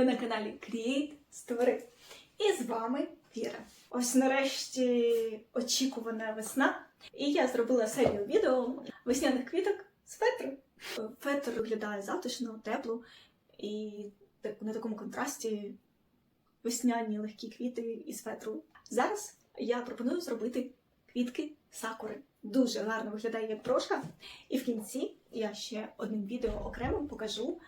Ви на каналі Create Story. І з вами Віра. Ось нарешті очікувана весна. І я зробила серію відео весняних квіток з фетру. Фетр виглядає затишно, тепло і на такому контрасті весняні легкі квіти із фетру. Зараз я пропоную зробити квітки сакури. Дуже гарно виглядає як брошка. І в кінці я ще одним відео окремо покажу,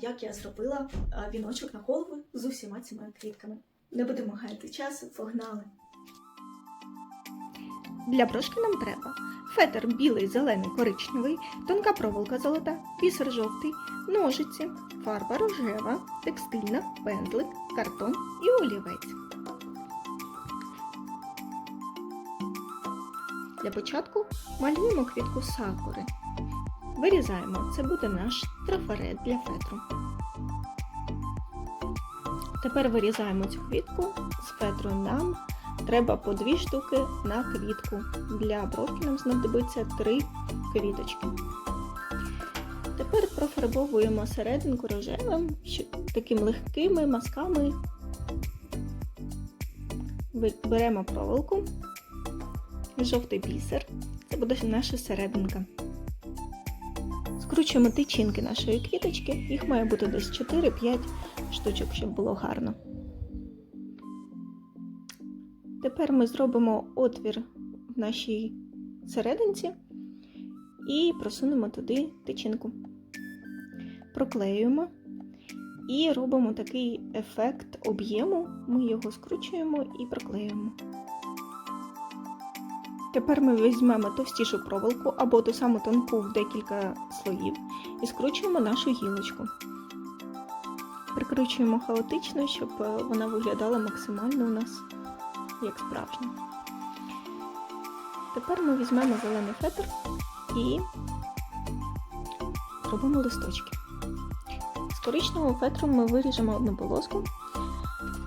як я зробила віночок на голову з усіма цими квітками. Не будемо гаяти часу, погнали. Для брошки нам треба фетр білий, зелений, коричневий, тонка проволока золота, бісер жовтий, ножиці, фарба рожева, текстильна, пензлик, картон і олівець. Для початку малюємо квітку сакури. Вирізаємо, це буде наш трафарет для фетру. Тепер вирізаємо цю квітку з фетру нам Треба по дві штуки на квітку. Для бровки нам знадобиться три квіточки. Тепер профарбовуємо серединку рожевим, що- таким легкими мазками. Беремо проволоку, жовтий бісер. Це буде наша серединка. Скручуємо тичинки нашої квіточки, їх має бути десь 4-5 штучок, щоб було гарно. Тепер ми зробимо отвір в нашій серединці і просунемо туди тичинку. Проклеюємо і робимо такий ефект об'єму. Ми його скручуємо і проклеюємо. Тепер ми візьмемо товстішу проволоку або ту саму тонку в декілька слоїв і скручуємо нашу гілочку. Прикручуємо хаотично, щоб е, вона виглядала максимально у нас як справжня. Тепер ми візьмемо зелений фетр і робимо листочки. З коричневого фетру ми виріжемо одну полоску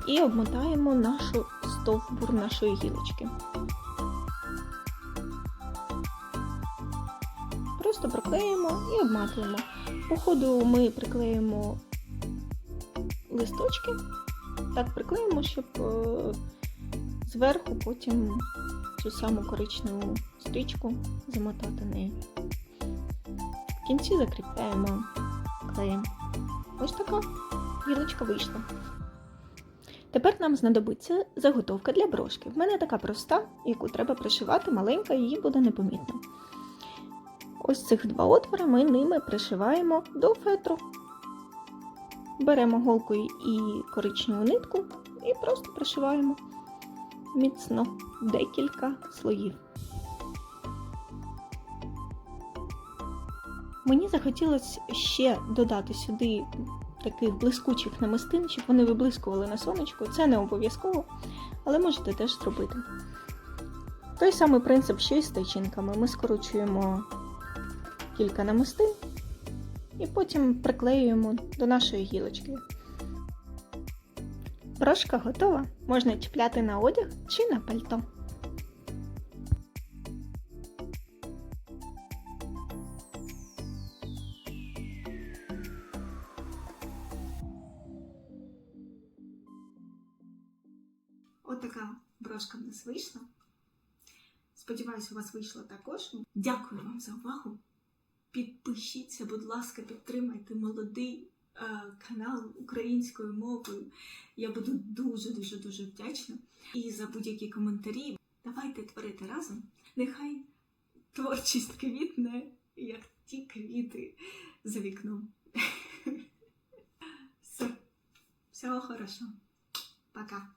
і обмотаємо нашу стовбур нашої гілочки. Просто проклеїмо і обматуємо. По ходу ми приклеїмо листочки, так приклеїмо, щоб е, зверху потім цю саму коричневу стрічку замотати нею. В кінці закріпляємо клеєм. Ось така гілочка вийшла. Тепер нам знадобиться заготовка для брошки. В мене така проста, яку треба пришивати, маленька, її буде непомітно. Ось цих два отвори ми ними пришиваємо до фетру. Беремо голкою і коричневу нитку і просто пришиваємо міцно декілька слоїв. Мені захотілося ще додати сюди таких блискучих намистин, щоб вони виблискували на сонечку. Це не обов'язково, але можете теж зробити. Той самий принцип, що і з тайчинками. Ми скорочуємо кілька намистин і потім приклеюємо до нашої гілочки. Брошка готова. Можна чіпляти на одяг чи на пальто. Отака брошка в нас вийшла. Сподіваюсь, у вас вийшло також. Дякую вам за увагу. Підпишіться, будь ласка, підтримайте молодий е, канал українською мовою. Я буду дуже дуже вдячна. І за будь-які коментарі. Давайте творити разом. Нехай творчість квітне, як ті квіти за вікном. Все. Всього хорошо. Пока.